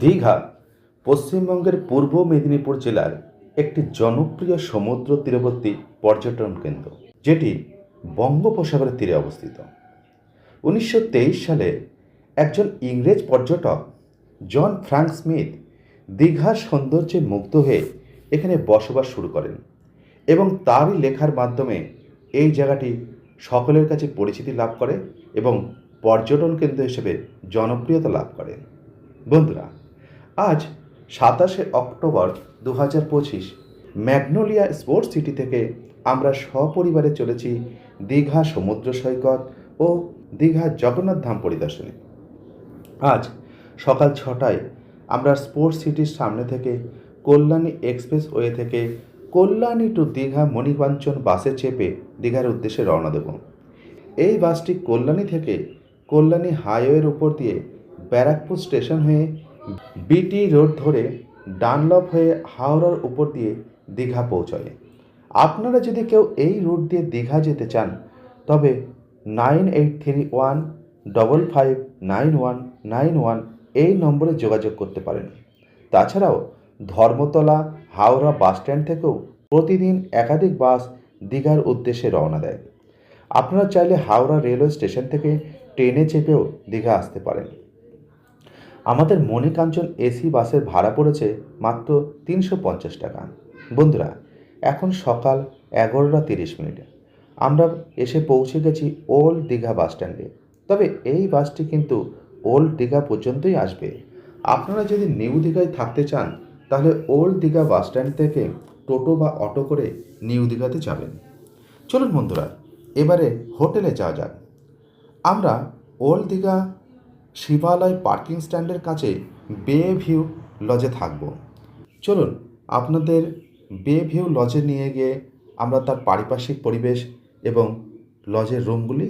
দীঘা পশ্চিমবঙ্গের পূর্ব মেদিনীপুর জেলার একটি জনপ্রিয় সমুদ্র তীরবর্তী পর্যটন কেন্দ্র, যেটি বঙ্গোপসাগরের তীরে অবস্থিত। উনিশশো তেইশ সালে একজন ইংরেজ পর্যটক, জন ফ্রাঙ্ক স্মিথ দীঘার সৌন্দর্যে মুগ্ধ হয়ে এখানে বসবাস শুরু করেন এবং তারই লেখার মাধ্যমে এই জায়গাটি সকলের কাছে পরিচিতি লাভ করে এবং পর্যটন কেন্দ্র হিসেবে জনপ্রিয়তা লাভ করে। বন্ধুরা আজ সাতাশে অক্টোবর দু হাজার পঁচিশ, ম্যাগনোলিয়া স্পোর্টস সিটি থেকে আমরা সপরিবারে চলেছি দীঘা সমুদ্র সৈকত ও দীঘা জগন্নাথ ধাম পরিদর্শনে। আজ সকাল ছটায় আমরা স্পোর্টস সিটির সামনে থেকে কল্যাণী এক্সপ্রেস ওয়ে থেকে কল্যাণী টু দীঘা মণিকাঞ্চন বাসে চেপে দীঘার উদ্দেশ্যে রওনা দেব। এই বাসটি কল্যাণী থেকে কল্যাণী হাইওয়ের উপর দিয়ে ব্যারাকপুর স্টেশন হয়ে বিটি রোড ধরে ডানলপ হয়ে হাওড়ার উপর দিয়ে দীঘা পৌঁছয় আপনারা যদি কেউ এই রুট দিয়ে দীঘা যেতে চান, তবে nine eight three one, double five, nine one nine one এই নম্বরে যোগাযোগ করতে পারেন। তাছাড়াও ধর্মতলা, হাওড়া বাস স্ট্যান্ড থেকেও প্রতিদিন একাধিক বাস দীঘার উদ্দেশ্যে রওনা দেয়। আপনারা চাইলে হাওড়া রেলওয়ে স্টেশন থেকে ট্রেনে চেপেও দীঘা আসতে পারেন। আমাদের মণিকাঞ্চন এসি বাসের ভাড়া পড়েছে মাত্র তিনশো পঞ্চাশ টাকা। বন্ধুরা, এখন সকাল এগারোটা তিরিশ মিনিট। আমরা এসে পৌঁছে গেছি ওল্ড দীঘা বাস স্ট্যান্ডে। তবে এই বাসটি কিন্তু ওল্ড দীঘা পর্যন্তই আসবে। আপনারা যদি নিউ দীঘায় থাকতে চান, তাহলে ওল্ড দীঘা বাস স্ট্যান্ড থেকে টোটো বা অটো করে নিউ দীঘাতে যাবেন। চলুন বন্ধুরা, এবারে হোটেলে যাওয়া যাক। আমরা ওল্ড দীঘা শিবালয় পার্কিং স্ট্যান্ডের কাছে বে ভিউ লজে থাকব। চলুন, আপনাদের বে ভিউ লজে নিয়ে গিয়ে আমরা তার পারিপার্শ্বিক পরিবেশ এবং লজের রুমগুলি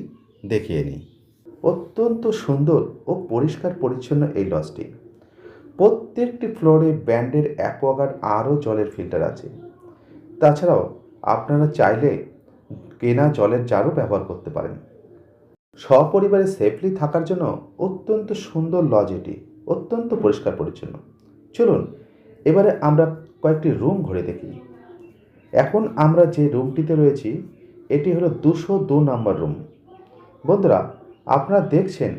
দেখিয়ে নিই। অত্যন্ত সুন্দর ও পরিষ্কার পরিচ্ছন্ন এই লজটি। প্রত্যেকটি ফ্লোরে ব্যান্ডের অ্যাকোয়াগার্ড আরও জলের ফিল্টার আছে। তাছাড়াও আপনারা চাইলে কেনা জলের জারও ব্যবহার করতে পারেন। সপরিবারে সেফলি থাকার জন্য অত্যন্ত সুন্দর লজ এটি, অত্যন্ত পরিষ্কার পরিচ্ছন্ন। চলুন, এবারে আমরা কয়েকটি রুম ঘুরে দেখি। এখন আমরা যে রুমটিতে রয়েছি, এটি হলো দুশো দু নম্বর রুম বন্ধুরা, আপনারা দেখছেন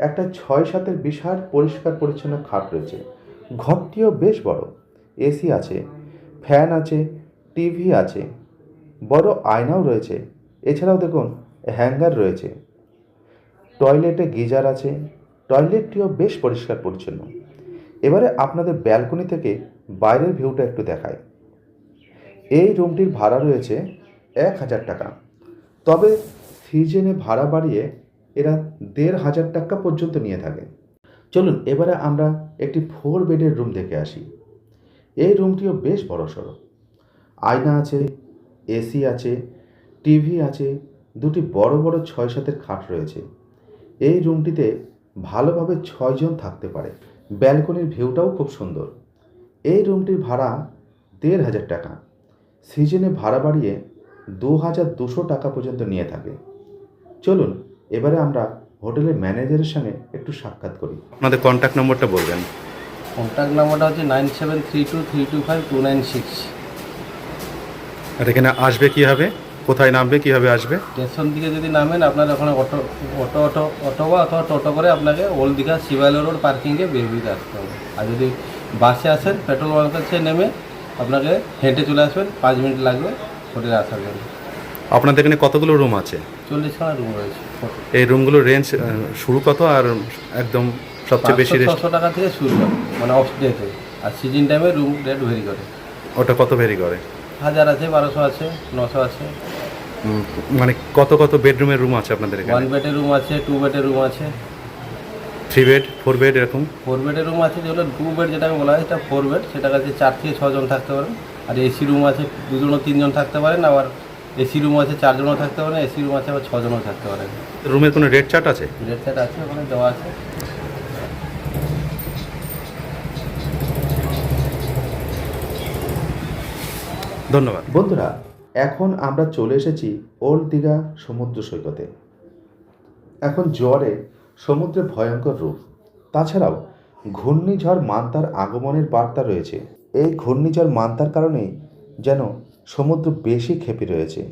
একটা ছয় সাতের বিশাল পরিষ্কার পরিচ্ছন্ন খাট রয়েছে। ঘরটিও বেশ বড়। এসি আছে ফ্যান আছে টিভি আছে, বড় আয়নাও রয়েছে। এছাড়াও দেখুন, হ্যাঙ্গার রয়েছে। টয়লেটে গিজার আছে, টয়লেটটিও বেশ পরিষ্কার পরিচ্ছন্ন। এবারে আপনাদের ব্যালকনি থেকে বাইরের ভিউটা একটু দেখায় এই রুমটির ভাড়া রয়েছে এক হাজার টাকা। তবে সিজনে ভাড়া বাড়িয়ে এরা দেড় হাজার টাকা পর্যন্ত নিয়ে থাকে। চলুন, এবারে আমরা একটি ফোর বেডের রুম দেখে আসি। এই রুমটিও বেশ বড় সড়ো আয়না আছে, এসি আছে, টিভি আছে, দুটি বড় বড় ছয় সাতের খাট রয়েছে। এই রুমটিতে ভালোভাবে ছয়জন থাকতে পারে। ব্যালকনির ভিউটাও খুব সুন্দর। এই রুমটির ভাড়া দেড় হাজার টাকা। সিজনে ভাড়া বাড়িয়ে দু হাজার দুশো টাকা পর্যন্ত নিয়ে থাকে। চলুন এবারে আমরা হোটেলের ম্যানেজারের সঙ্গে একটু সাক্ষাৎ করি। আপনাদের কন্ট্যাক্ট নম্বরটা বলবেন। কন্ট্যাক্ট নাম্বারটা হচ্ছে nine seven three two three two five two nine six. আর এখানে আসবে কীভাবে? কোথায় নামবে কীভাবে আসবে? স্টেশন দিকে যদি নামেন আপনার ওখানে অটো অটো অটো অটো বা অথবা টোটো করে আপনাকে ওল্ড দীঘা শিবালয় রোড পার্কিংয়ে বেরবিতে আসতে হবে। আর যদি বাসে আসেন পেট্রোল পাম্প কাছে নেমে আপনাকে হেঁটে চলে আসবেন পাঁচ মিনিট লাগবে হোটেলে আসার জন্য। আপনাদের এখানে কতগুলো রুম আছে? চল্লিশ চল্লিশখানা রুম রয়েছে। এই রুমগুলোর রেঞ্জ শুরু কত আর একদম সবচেয়ে বেশি ছশো টাকা থেকে শুরু হয় মানে অফ ডেতে আর সিজন টাইমে রুম রেট ভেরি করে। ওটা কত ভেরি করে? হাজার আছে বারোশো আছে নশো আছে। মানে কত কত বেডরুমের রুম আছে আপনাদের এখানে? ওয়ান বেডের রুম আছে টু বেডের রুম আছে। থ্রি বেড ফোর বেড এরকম? ফোর বেডের রুম আছে যেগুলো টু বেড যেটাকে বলা হয় সেটা ফোর বেড সেটা কাছে চার থেকে ছজন থাকতে পারেন। আর এসি রুম আছে দুজন ও তিনজন থাকতে পারেন। আবার এসি রুম আছে চারজনও থাকতে পারেন। এসি রুম আছে আবার ছজনও থাকতে পারেন। রুমের কোনো রেট চার্ট আছে? রেড চার্ট আছে ওখানে দেওয়া আছে। ধন্যবাদ। বন্ধুরা এখন আমরা চলে এসেছি ওল্ড দীঘা সমুদ্র সৈকতে। এখন জোয়ারে সমুদ্রে ভয়ঙ্কর রূপ। তাছাড়াও ঘূর্ণিঝড় মান্তার আগমনের বার্তা রয়েছে। এই ঘূর্ণিঝড় মান্তার কারণেই যেন সমুদ্র বেশি ক্ষেপে রয়েছে।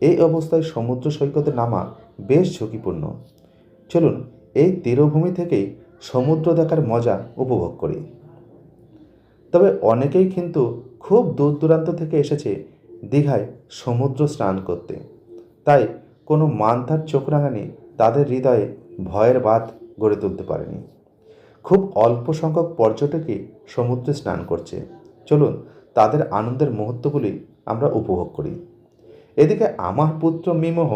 এই অবস্থায় সমুদ্র সৈকতে নামা বেশ ঝুঁকিপূর্ণ। চলুন এই তীরভূমি থেকেই সমুদ্র দেখার মজা উপভোগ করি। তবে অনেকেই কিন্তু খুব দূর দূরান্ত থেকে এসেছে দীঘায় সমুদ্র স্নান করতে। তাই কোনো মান্থার চোখ রাঙানি তাদের হৃদয়ে ভয়ের বাঁধ গড়ে তুলতে পারেনি। খুব অল্প সংখ্যক পর্যটকই সমুদ্রে স্নান করছে। চলুন তাদের আনন্দের মুহূর্তগুলি আমরা উপভোগ করি। এদিকে আমার পুত্র মিমোহ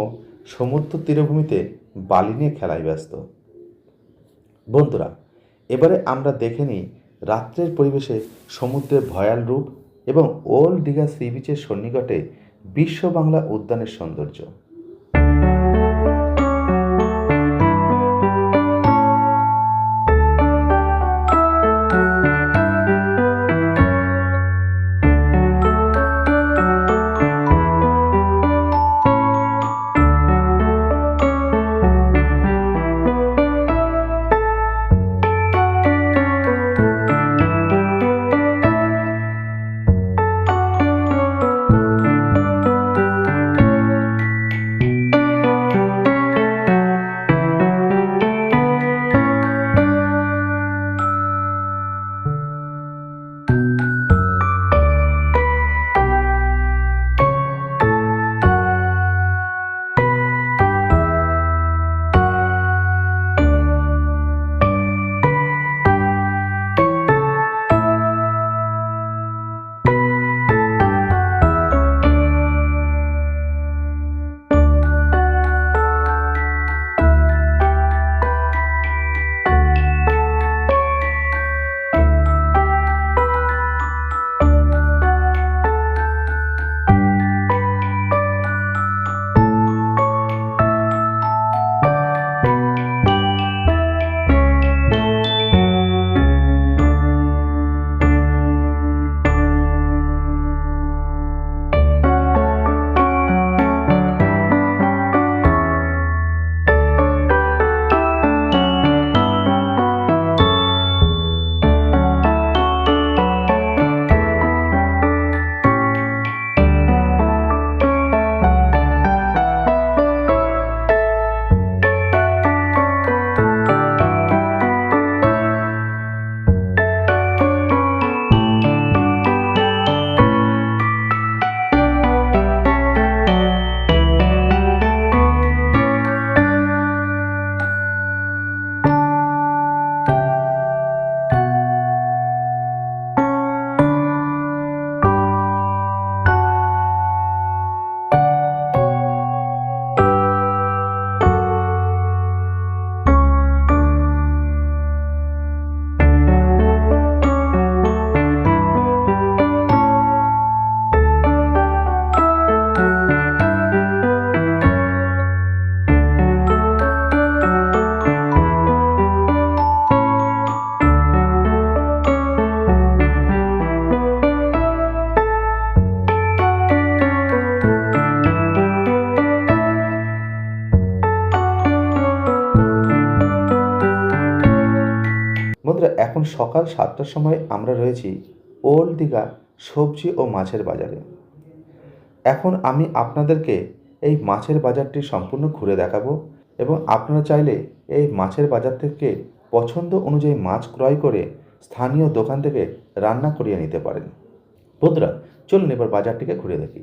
সমুদ্র তীরভূমিতে বালি নিয়ে খেলায় ব্যস্ত। বন্ধুরা, এবারে আমরা দেখে নিই রাত্রের পরিবেশে সমুদ্রের ভয়াল রূপ এবং ওল্ড দীঘা সি বিচের সন্নিকটে বিশ্ব বাংলা উদ্যানের সৌন্দর্য। সকাল সাতটার সময় আমরা রয়েছি ওল্ড দীঘা সবজি ও মাছের বাজারে। এখন আমি আপনাদেরকে এই মাছের বাজারটি সম্পূর্ণ ঘুরে দেখাবো এবং আপনারা চাইলে এই মাছের বাজার থেকে পছন্দ অনুযায়ী মাছ ক্রয় করে স্থানীয় দোকান থেকে রান্না করিয়ে নিতে পারেন। বন্ধুরা, চলুন এবার বাজারটিকে ঘুরে দেখি।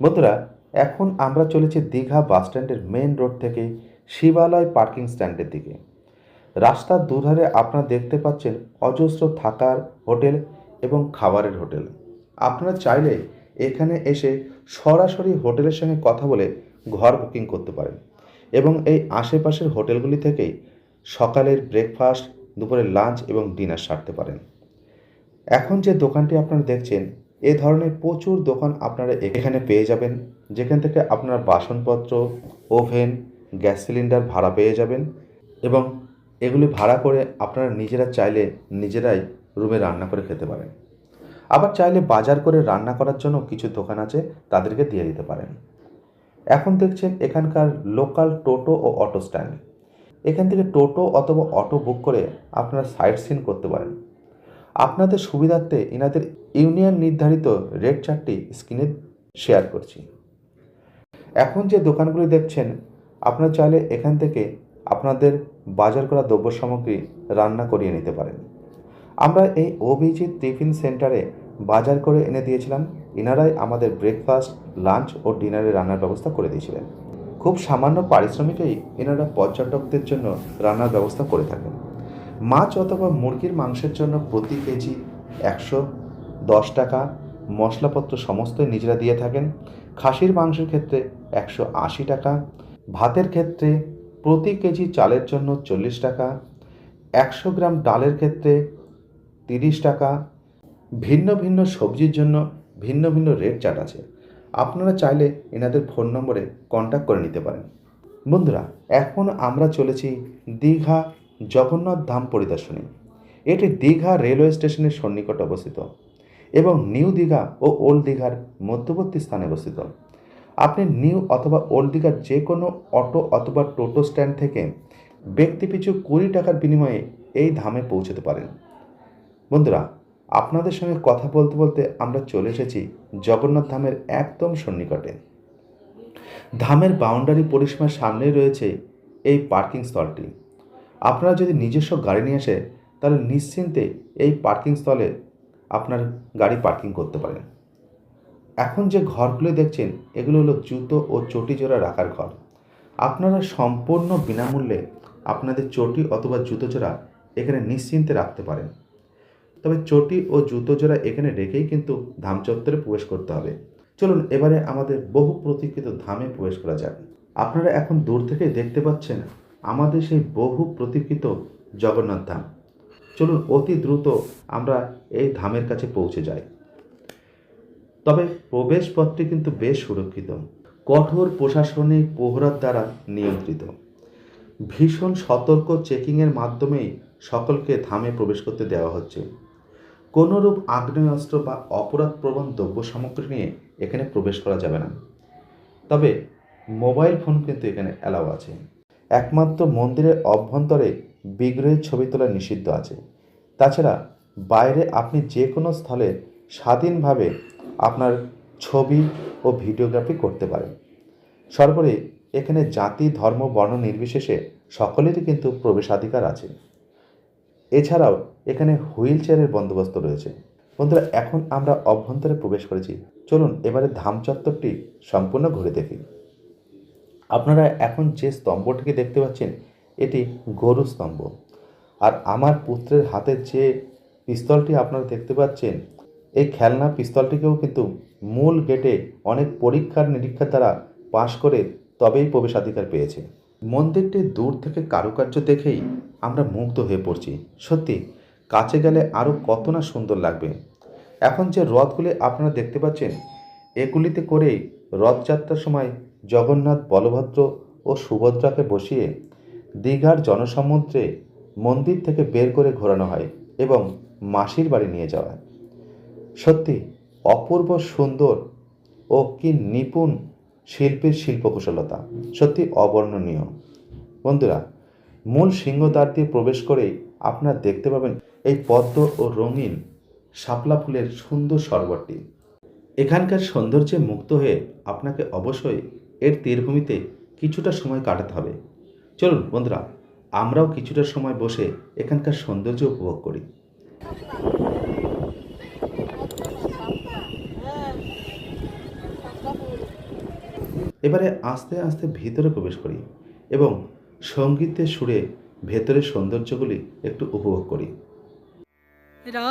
বন্ধুরা, এখন আমরা চলেছি দীঘা বাস স্ট্যান্ডের মেন রোড থেকে শিবালয় পার্কিং স্ট্যান্ডের দিকে। রাস্তার দুধারে আপনারা দেখতে পাচ্ছেন অজস্র থাকার হোটেল এবং খাবারের হোটেল। আপনারা চাইলে এখানে এসে সরাসরি হোটেলের সঙ্গে কথা বলে ঘর বুকিং করতে পারেন এবং এই আশেপাশের হোটেলগুলি থেকেই সকালের ব্রেকফাস্ট, দুপুরের লাঞ্চ এবং ডিনার সারতে পারেন। এখন যে দোকানটি আপনারা দেখছেন এ ধরনের প্রচুর দোকান আপনারা এখানে পেয়ে যাবেন। যেখান থেকে আপনারা বাসনপত্র, ওভেন, গ্যাস সিলিন্ডার ভাড়া পেয়ে যাবেন এবং এগুলি ভাড়া করে আপনারা নিজেরা চাইলে নিজেরাই রুমে রান্না করে খেতে পারেন। আবার চাইলে বাজার করে রান্না করার জন্য কিছু দোকান আছে, তাদেরকে দিয়ে দিতে পারেন। এখন দেখছেন এখানকার লোকাল টোটো ও অটো স্ট্যান্ড। এখান থেকে টোটো অথবা অটো বুক করে আপনারা সাইট সিন করতে পারেন। আপনাদের সুবিধার্থে এনাদের ইউনিয়ন নির্ধারিত রেট চার্টটি স্ক্রিনে শেয়ার করছি। এখন যে দোকানগুলি দেখছেন, আপনারা চাইলে এখান থেকে আপনাদের বাজার করা দ্রব্য সামগ্রী রান্না করিয়ে নিতে পারেন। আমরা এই ওবিজি টিফিন সেন্টারে বাজার করে এনে দিয়েছিলাম। এনারাই আমাদের ব্রেকফাস্ট, লাঞ্চ ও ডিনারে রান্নার ব্যবস্থা করে দিয়েছিলেন। খুব সামান্য পারিশ্রমিকেই এনারা পর্যটকদের জন্য রান্নার ব্যবস্থা করে থাকেন। মাছ অথবা মুরগির মাংসের জন্য প্রতি কেজি একশো দশ টাকা। মশলাপত্র সমস্তই নিজেরা দিয়ে থাকেন। খাসির মাংসের ক্ষেত্রে একশো আশি টাকা। ভাতের ক্ষেত্রে প্রতি কেজি চালের জন্য চল্লিশ টাকা। একশো গ্রাম ডালের ক্ষেত্রে তিরিশ টাকা। ভিন্ন ভিন্ন সবজির জন্য ভিন্ন ভিন্ন রেট চার্ট আছে। আপনারা চাইলে এনাদের ফোন নম্বরে কন্ট্যাক্ট করে নিতে পারেন। বন্ধুরা, এখন আমরা চলেছি দীঘা জগন্নাথ ধাম পরিদর্শনে। এটি দীঘা রেলওয়ে স্টেশনের সন্নিকটে অবস্থিত এবং নিউ দীঘা ও ওল্ড দীঘার মধ্যবর্তী স্থানে অবস্থিত। আপনি নিউ অথবা ওল্ড দীঘার যে কোনো অটো অথবা টোটো স্ট্যান্ড থেকে ব্যক্তিপিছু কুড়ি টাকার বিনিময়ে এই ধামে পৌঁছতে পারেন। বন্ধুরা, আপনাদের সঙ্গে কথা বলতে বলতে আমরা চলে এসেছি জগন্নাথ ধামের একদম সন্নিকটে। ধামের বাউন্ডারি পরিসীমার সামনেই রয়েছে এই পার্কিং স্থলটি আপনারা যদি নিজস্ব গাড়ি নিয়ে আসে, তাহলে নিশ্চিন্তে এই পার্কিং স্থলে আপনার গাড়ি পার্কিং করতে পারেন। এখন যে ঘরগুলো দেখছেন, এগুলো হলো জুতো ও চটি জোড়া রাখার ঘর। আপনারা সম্পূর্ণ বিনামূল্যে আপনাদের চটি অথবা জুতো জোড়া এখানে নিশ্চিন্তে রাখতে পারেন। তবে চটি ও জুতো জোড়া এখানে রেখেই কিন্তু ধাম চত্বরে প্রবেশ করতে হবে। চলুন, এবারে আমাদের বহু প্রতীক্ষিত ধামে প্রবেশ করা যাক। আপনারা এখন দূর থেকে দেখতে পাচ্ছেন আমাদের সেই বহু প্রতীক্ষিত জগন্নাথ ধাম। চলুন অতি দ্রুত আমরা এই ধামের কাছে পৌঁছে যাই। তবে প্রবেশপথটি কিন্তু বেশ সুরক্ষিত। কঠোর প্রশাসনিক প্রহরার দ্বারা নিয়ন্ত্রিত। ভীষণ সতর্ক চেকিংয়ের মাধ্যমেই সকলকে ধামে প্রবেশ করতে দেওয়া হচ্ছে। কোনোরূপ আগ্নেয়াস্ত্র বা অপরাধপ্রবণ দ্রব্য সামগ্রী নিয়ে এখানে প্রবেশ করা যাবে না। তবে মোবাইল ফোন কিন্তু এখানে অ্যালাউ আছে। একমাত্র মন্দিরের অভ্যন্তরে বিগ্রহের ছবি তোলা নিষিদ্ধ আছে। তাছাড়া বাইরে আপনি যে কোনো স্থলে স্বাধীনভাবে আপনার ছবি ও ভিডিওগ্রাফি করতে পারেন। সর্বোপরি এখানে জাতি, ধর্ম, বর্ণ নির্বিশেষে সকলেরই কিন্তু প্রবেশাধিকার আছে। এছাড়াও এখানে হুইল চেয়ারের বন্দোবস্ত রয়েছে। বন্ধুরা, এখন আমরা অভ্যন্তরে প্রবেশ করেছি। চলুন এবারে ধাম চত্বরটি সম্পূর্ণ ঘুরে দেখি। আপনারা এখন যে স্তম্ভটিকে দেখতে পাচ্ছেন, এটি গরু স্তম্ভ। আর আমার পুত্রের হাতের যে পিস্তলটি আপনারা দেখতে পাচ্ছেন, এই খেলনা পিস্তলটিকেও কিন্তু মূল গেটে অনেক পরীক্ষার নিরীক্ষার দ্বারা পাশ করে তবেই প্রবেশাধিকার পেয়েছে। মন্দিরটি দূর থেকে কারুকার্য দেখেই আমরা মুগ্ধ হয়ে পড়ছি। সত্যি, কাছে গেলে আরও কত না সুন্দর লাগবে। এখন যে রথগুলি আপনারা দেখতে পাচ্ছেন, এগুলিতে করেই রথযাত্রার সময় জগন্নাথ বলভদ্র ও সুভদ্রাকে বসিয়ে দীঘার জনসমুদ্রে মন্দির থেকে বের করে ঘোরানো হয় এবং মাসির বাড়ি নিয়ে যাওয়া হয়। সত্যি, অপূর্ব সুন্দর ও কি নিপুণ শিল্পীর শিল্পকুশলতা। সত্যি অবর্ণনীয়। বন্ধুরা, মূল সিংহদ্বার দিয়ে প্রবেশ করেই আপনারা দেখতে পাবেন এই পদ্ম ও রঙিন শাপলা ফুলের সুন্দর সরোবরটি এখানকার সৌন্দর্যে মুক্ত হয়ে আপনাকে অবশ্যই এর তীরভূমিতে কিছুটা সময় কাটাতে হবে। চলুন বন্ধুরা, আমরাও কিছুটা সময় বসে এখানকার সৌন্দর্য উপভোগ করি। এবারে আস্তে আস্তে ভিতরে প্রবেশ করি এবং সঙ্গীতের সুরে ভেতরের সৌন্দর্যগুলি একটু উপভোগ করি। রা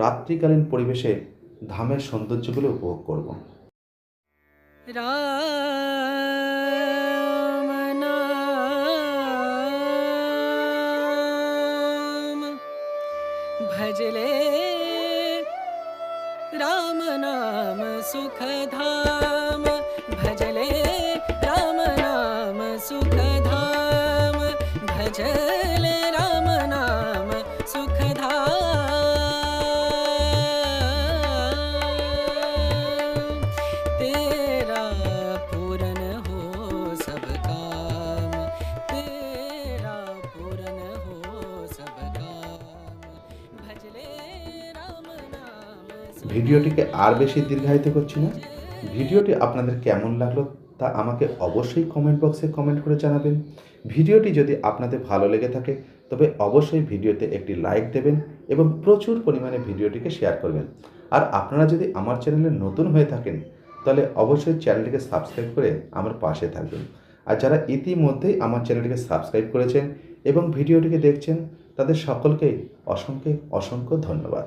রাত্রিকালীন পরিবেশে ধামের সৌন্দর্যগুলো উপভোগ করব। ভজলে রাম নাম সুখ ধাম ভজলে রাম নাম সুখধাম। ভজলে ভিডিওটিকে আর বেশি দীর্ঘায়িত করছি না। ভিডিওটি আপনাদের কেমন লাগল তা আমাকে অবশ্যই কমেন্ট বক্সে কমেন্ট করে জানাবেন। ভিডিওটি যদি আপনাদের ভালো লেগে থাকে, তবে অবশ্যই ভিডিওতে একটি লাইক দেবেন এবং প্রচুর পরিমাণে ভিডিওটিকে শেয়ার করবেন। আর আপনারা যদি আমার চ্যানেলে নতুন হয়ে থাকেন, তাহলে অবশ্যই চ্যানেলটিকে সাবস্ক্রাইব করে আমার পাশে থাকবেন। আর যারা ইতিমধ্যেই আমার চ্যানেলটিকে সাবস্ক্রাইব করেছেন এবং ভিডিওটিকে দেখছেন, তাদের সকলকেই অসংখ্য অসংখ্য ধন্যবাদ।